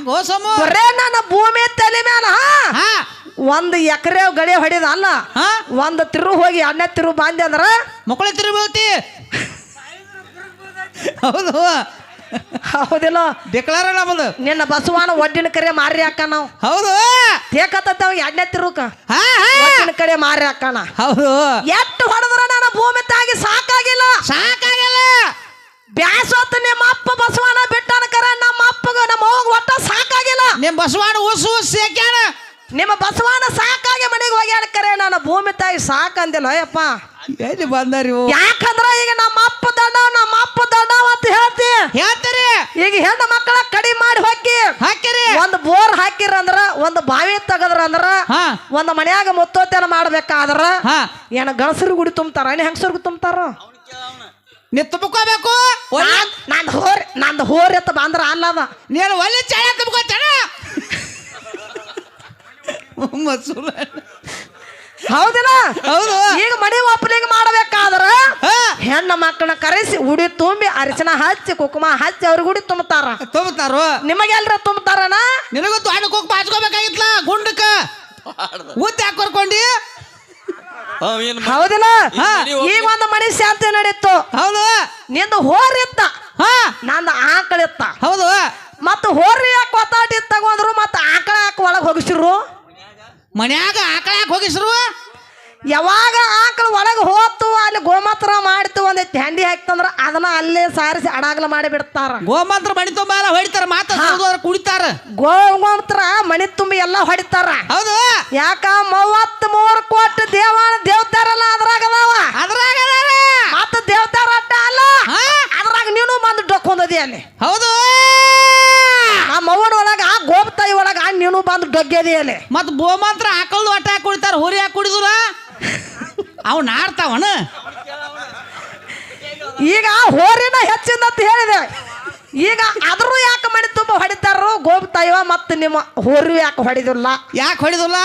ಹಂಗ ಸೋಮು? ಬರೇ ನನ್ನ ಭೂಮಿ ತಲೆ ಮ್ಯಾಲ ಹಾ? ಒಂದ್ ಎಕರೆ ಗಳಿ ಹೊಡೆದ ಅಲ್ಲ ಹಾ? ಒಂದ್ ತಿರು ಹೋಗಿ ಅಣ್ಣ ತಿರು ಬಾಂದೆ ಅಂದ್ರ? ತಿರು ತಿರುಗಿ ಹೌದು. ಹೌದಿಲ್ಲ. ಡಿಕ್ಲಾರ ನಮ್ಮದು ನಿನ್ನ ಬಸವಾನ ಒಡ್ಡಿನ ಕರೆ ಮಾರಿ ಹಾಕ ನಾವು. ಹೌದು. ತೇಕತ್ತವ ಎಣ್ಣೆ ತಿರುಕ ಹಾ ಒಡ್ಡಿನ ಕಡೆ ಮಾರಿ ಹಾಕಣ ಹೌದು. ಎಷ್ಟು ಹೊಡೆದ್ರ ನನ್ನ ಭೂಮಿ ತಾಗಿ ಸಾಕಾಗಿಲ್ಲ. ಸಾಕಾಗಿಲ್ಲ. ಬ್ಯಾಸೋತ್ ನಿಮ್ಮ ಅಪ್ಪ ಬಸವನ ಸಾಕಾಗಿಲ್ಲ ಬಸವಣ್ಣ ಉಸು ಸೇಕ್ಯಾನ ನಿಮ್ಮ ಬಸವನ ಸಾಕಾಗಿ ಮನೆಗೆ ಹೋಗ್ಯಾನ ಕರೆ? ನಾನು ಭೂಮಿ ತಾಯಿ ಸಾಕಂದಿಲ್ಲ ಅಯ್ಯಪ್ಪ. ಎಲ್ಲಿ ಬಂದಾರಿ ಯಾಕಂದ್ರ ಈಗ ನಮ್ಮ ಅಪ್ಪ ದೊಡ್ಡ ನಮ್ಮ ಅಪ್ಪ ದೊಡ್ಡ ಅಂತ ಹೇಳ್ತಿ. ಹೇಳ್ತೀರಿ. ಈಗ ಹೆಣ್ಣು ಮಕ್ಕಳ ಕಡಿಮೆ ಮಾಡಿ ಹೋಗಿ ಹಾಕಿರಿ. ಒಂದು ಬೋರ್ ಹಾಕಿರ ಅಂದ್ರ ಒಂದ್ ಬಾವಿ ತೆಗದ್ರ ಅಂದ್ರ ಹಾ. ಒಂದ್ ಮನ್ಯಾಗ ಮುತ್ತೋತೇನ ಮಾಡ್ಬೇಕಾದ್ರ ಹಾ. ಏನ ಗಣಸರು ಗುಡಿ ತುಂಬ್ತಾರ ಏನ್ ಹೆಂಗಸರ್ಗು ತುಂಬ್ತಾರ? ನೀ ತುಂಬಕೋಬೇಕು? ನಾನ್- ನಂದ್ ಹೋರಿ ನಂದ್ ಹೋರ್ ಎತ್ತ ಬಂದ್ರ ಅಲ್ಲದ. ನೀನು ಒಳ್ಳೆ ಚಾಯ ತುಂಬ್ಕೋತಾನ. ಮಸೂರ ಹೌದಿಲ್ಲ? ಹೌದು. ಈಗ ಮನೆ ಓಪನಿಂಗ್ ಮಾಡಬೇಕಾದ್ರ ಹಾ. ಹೆಣ್ಣ ಮಕ್ಕಳನ್ನ ಕರೆಸಿ ಉಡಿ ತುಂಬಿ ಅರಿಶಿನ ಹಚ್ಚಿ ಕುಕುಮ ಹಚ್ಚಿ ಅವ್ರಿಗೆ ಉಡಿ ತುಂಬತಾರ ತುಂಬತಾರ ನಿಮಗೆಲ್ರ ತುಂಬ್ತಾರನ ನಿನಗೂ ಹಣ್ಣು ಹೋಗಿ ಬಾಚ್ಕೋಬೇಕಾಗಿತ್ಲ ಗುಂಡಕ್ಕ? ಉತ್ತಿ ಯಾಕೆ ಕರ್ಕೊಂಡಿ ಹೌದಿಲ್ಲ? ಹಾ. ಈಗ ಒಂದು ಮನೆ ಶಾಂತಿ ನಡೀತು. ಹೌದು. ನಿಂದು ಹೋರಿತ್ತ ಹಾ. ನಂದು ಆಕಳಿತ್ತ. ಹೌದು. ಮತ್ತೆ ಹೋರಿ ಯಾಕೆ ಒತ್ತಾಟಿ ತಗೊಂಡ್ರು ಮತ್ತೆ ಆಕಳ ಯಾಕೆ ಒಳಗೆ ಹೋಗಿಸಿರು? ಮನ್ಯಾಗ ಆಕಳ ಯಾಕೆ ಹೋಗಿಸ್ರು ಯಾವಾಗ ಆಕಳ ಒಳಗೆ ಹೋತು ಅಲ್ಲಿ ಗೋಮಾತ್ರ ಮಾಡ್ತು ಒಂದು ಹ್ಯಾಂಡಿ ಹಾಕ್ತಂದ್ರ ಅದನ್ನ ಅಲ್ಲೇ ಸಾರಿಸಿ ಅಡಾಗಲ ಮಾಡಿ ಬಿಡ್ತಾರ. ಗೋಮಾತ್ರ ಮಣಿ ತುಂಬ ಎಲ್ಲ ಹೊಡಿತಾರ ಮಾತಾಡ ಕುಡಿತಾರ. ಗೋಮಾತ್ರ ಮಣಿ ತುಂಬಿ ಎಲ್ಲ ಹೊಡಿತಾರ. ಹೌದು. ಯಾಕ ಮೂವತ್ತ್ ಮೂರು ಕೋಟಿ ದೇವಾನ ದೇವತಾರಲ್ಲ ಅದ್ರಾಗ ಅದಾವ. ಅದ್ರಾಗ ಅದಾರ. ಮತ್ತ ದೇವತಾರ ಅಡ್ಡ ಅಲ್ಲ. ಅದ್ರಾಗ ನೀನು ಬಂದು ಡೊಕ್ಕೊಂದದಿ ಅಲ್ಲಿ. ಹೌದು ನಮ್ಮ ಅವ್ವನ ಒಳಗ ಆ ಗೋಪ್ತಾಯಿ ಒಳಗ ನೀನು ಬಂದು ಡೊಗ್ಗೆದಿ ಅಲ್ಲಿ. ಮತ್ ಬೋಮಂತ್ರ ಆಕಳ್ದು ಒಟ್ಟ ಹಾಕಿ ಕುಡಿತಾರ ಹುರಿ ಹಾಕಿ ಕುಡಿದ್ರ? ಅವ್ ಈಗ ಹೋರಿನ ಹೆಚ್ಚಿಂದ ಅಂತ ಹೇಳಿದೆ. ಈಗ ಅದ್ರು ಯಾಕೆ ಮಣಿ ತುಂಬ ಹೊಡಿತಾರೋ ಗೋಪ್ತಾಯಿವ ಮತ್ತು ನಿಮ್ಮ ಹೋರಿ ಯಾಕೆ ಹೊಡಿದಿಲ್ಲ? ಯಾಕೆ ಹೊಡಿದಲ್ಲ?